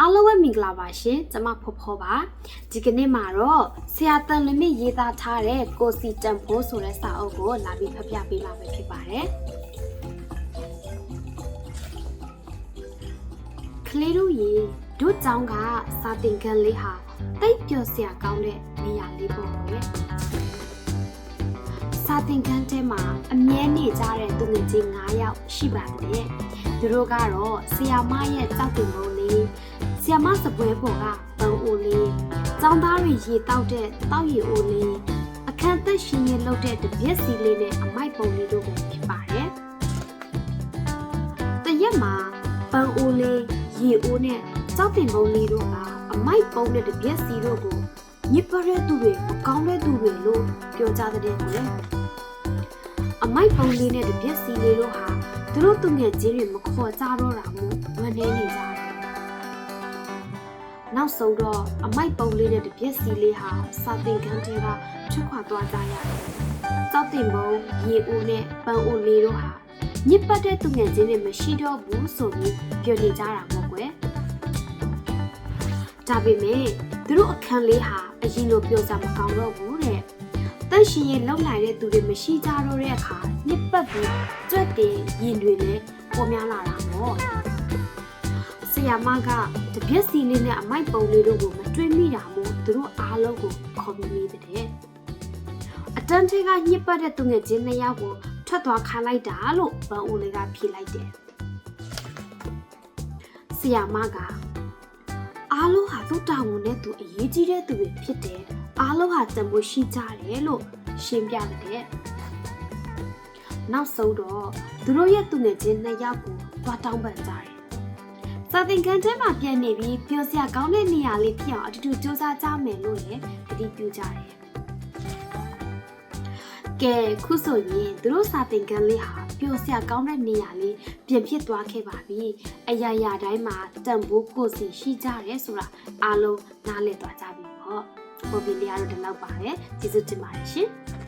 အားလုံးပဲမင်္ဂလာပါရှင်ကျမဖော်ဖော်ပါဒီကနေ့မှာတော့ဆရာတန်လမစ်ရေးသားထားတဲ့ကိုစီတန်ဖိုးဆိုတဲ့စာအုပ်ကိုလာပြီးဖတ်ပြပေးမှာပဲဖြစ်ပါတယ်ကလေးတို့ရေတို့ကျောင်းကစာသင်ခန်းလေးဟာတိတ်ပျော်စရာကောင်းတဲ့နေရာလေးပေါ့ရဲ့စာသင်ခန်းထဲမှာအမြဲနေကြတဲ့သူငယ်ချင်း9ယောက်ရှိပါတယ်သူတို့ကတော့ဆရာမရဲ့တောက်တင်ပုံ လေးဆရာမစပွဲပေါ်ကပန်းအိုလေးကျောင်းသားတွေရေတောက်တဲ့တောက်ရီအိုလေးအခန်းသက်ရှင်ရင်လုပ်တဲ့တပြက်စီလေးနဲ့အမိုက်ပုံလေးတို့ပဲဖြစ်ပါတယ်တရက်မှာပန်းအိုလေးရေအိုးနဲ့တောက်တင်ပုံလေးတို့ကအမိုက်ပုံနဲ့တပြက်စီတို့ကိုညစ်ပတဲ့သူတွေမကောင်းတဲ့သူတွေလို့ပြောကြတဲ့ကိုလေအမိုက်ပုံလေးနဲ့တပြက်စီလေးတို့ဟာသူတို့သူငယ်ချင်းတွေမခေါ်ကြတော့တာမို့ဝမ်းနေနေကြတယ် နောက်ဆုံးတော့အမိုက်ပုံလေးနဲ့တပြက်စီလေးဟာစာသင်ခန်းထဲကထွက်ခွာသွားကြရတယ်။တောက်တင်ပုံရေဦးနဲ့ပန်းဦးလေးတို့ဟာညစ်ပတ်တဲ့သူငယ်ချင်းတွေမရှိတော့ဘူးဆိုပြီးပြောနေကြတာပေါ့ကွယ်။ဒါပေမဲ့သူတို့အခန်းလေးဟာအရင်လိုပြောစားမကောင်းတော့ဘူးတဲ့။တန့်ရှင်ရင်လောက်လာတဲ့သူတွေမရှိကြတော့တဲ့အခါညစ်ပတ်ပြီးကြွက်တင်ရင်တွေလည်းပေါ်များလာတာပေါ့။ဆ ရာမကတပြက်စီလေးနဲ့အမိုက်ပုံလေးတို့ကိုမတွေးမိတာမို့သူတို့အားလုံးကိုခေါ်ပြီးမိတဲ့။အတန်းထဲကညစ်ပတ်တဲ့သူငယ်ချင်းနှစ်ယောက်ကိုထွက်သွားခိုင်းလိုက်တာလို့ဘန်ဦးလေးကဖြေလိုက်တယ်။ဆရာမကအားလုံးဟာသူ့တာဝန်နဲ့သူအရေးကြီးတဲ့သူတွေဖြစ်တယ်။အားလုံးဟာတန်ဖိုးရှိကြတယ်လို့ရှင်းပြတဲ့။နောက်ဆုံးတော့သူတို့ရဲ့သူငယ်ချင်းနှစ်ယောက်ကိုသွားတောင်းပန်ကြတယ်။ စာသင်ခန်းထဲမှာပြန်နေပြီးပြောစရာကောင်းတဲ့နေရာလေးဖြစ်အောင်အတူတူစူးစမ်းကြမယ်လို့လည်းတတိပြုကြတယ်။ကဲခုဆိုရင်သူတို့စာသင်ခန်းလေးဟာပျော်စရာကောင်းတဲ့နေရာလေးပြင်ဖြစ်သွားခဲ့ပါပြီ။အရာရာတိုင်းမှာတန်ဖိုးကိုယ်စီရှိကြတယ်ဆိုတာအားလုံးနားလည်သွားကြပြီပေါ့။ပုံပြင်လေးကတော့ဒီလောက်ပါပဲ။ကျေးဇူးတင်ပါတယ်ရှင်။